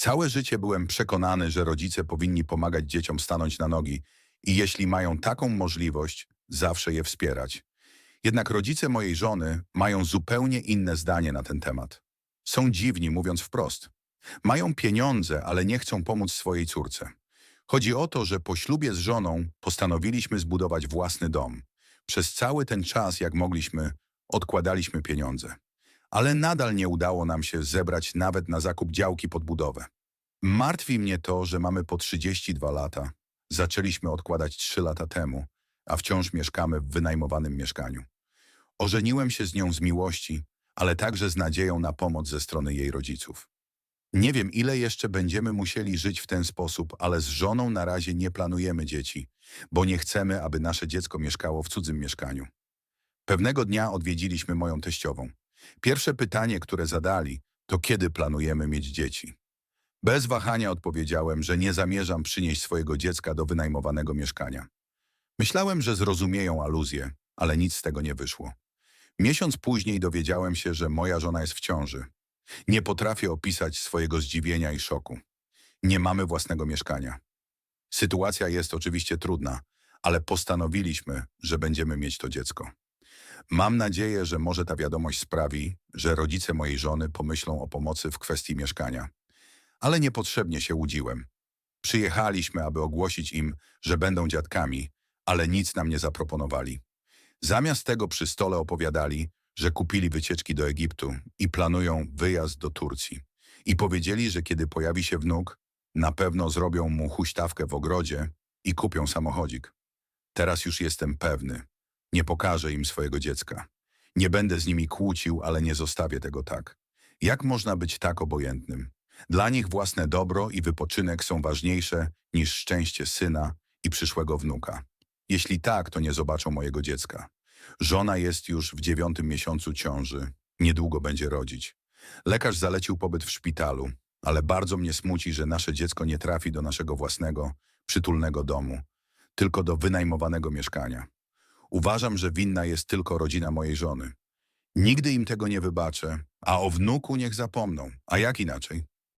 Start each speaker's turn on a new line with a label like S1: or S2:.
S1: Całe życie byłem przekonany, że rodzice powinni pomagać dzieciom stanąć na nogi i jeśli mają taką możliwość, zawsze je wspierać. Jednak rodzice mojej żony mają zupełnie inne zdanie na ten temat. Są dziwni, mówiąc wprost. Mają pieniądze, ale nie chcą pomóc swojej córce. Chodzi o to, że po ślubie z żoną postanowiliśmy zbudować własny dom. Przez cały ten czas, jak mogliśmy, odkładaliśmy pieniądze. Ale nadal nie udało nam się zebrać nawet na zakup działki pod budowę. Martwi mnie to, że mamy po 32 lata. Zaczęliśmy odkładać 3 lata temu, a wciąż mieszkamy w wynajmowanym mieszkaniu. Ożeniłem się z nią z miłości, ale także z nadzieją na pomoc ze strony jej rodziców. Nie wiem, ile jeszcze będziemy musieli żyć w ten sposób, ale z żoną na razie nie planujemy dzieci, bo nie chcemy, aby nasze dziecko mieszkało w cudzym mieszkaniu. Pewnego dnia odwiedziliśmy moją teściową. Pierwsze pytanie, które zadali, to kiedy planujemy mieć dzieci. Bez wahania odpowiedziałem, że nie zamierzam przynieść swojego dziecka do wynajmowanego mieszkania. Myślałem, że zrozumieją aluzję, ale nic z tego nie wyszło. Miesiąc później dowiedziałem się, że moja żona jest w ciąży. Nie potrafię opisać swojego zdziwienia i szoku. Nie mamy własnego mieszkania. Sytuacja jest oczywiście trudna, ale postanowiliśmy, że będziemy mieć to dziecko. Mam nadzieję, że może ta wiadomość sprawi, że rodzice mojej żony pomyślą o pomocy w kwestii mieszkania. Ale niepotrzebnie się łudziłem. Przyjechaliśmy, aby ogłosić im, że będą dziadkami, ale nic nam nie zaproponowali. Zamiast tego przy stole opowiadali, że kupili wycieczki do Egiptu i planują wyjazd do Turcji. I powiedzieli, że kiedy pojawi się wnuk, na pewno zrobią mu huśtawkę w ogrodzie i kupią samochodzik. Teraz już jestem pewny. Nie pokażę im swojego dziecka. Nie będę z nimi kłócił, ale nie zostawię tego tak. Jak można być tak obojętnym? Dla nich własne dobro i wypoczynek są ważniejsze niż szczęście syna i przyszłego wnuka. Jeśli tak, to nie zobaczą mojego dziecka. Żona jest już w dziewiątym miesiącu ciąży. Niedługo będzie rodzić. Lekarz zalecił pobyt w szpitalu, ale bardzo mnie smuci, że nasze dziecko nie trafi do naszego własnego, przytulnego domu, tylko do wynajmowanego mieszkania. Uważam, że winna jest tylko rodzina mojej żony. Nigdy im tego nie wybaczę, a o wnuku niech zapomną. A jak inaczej?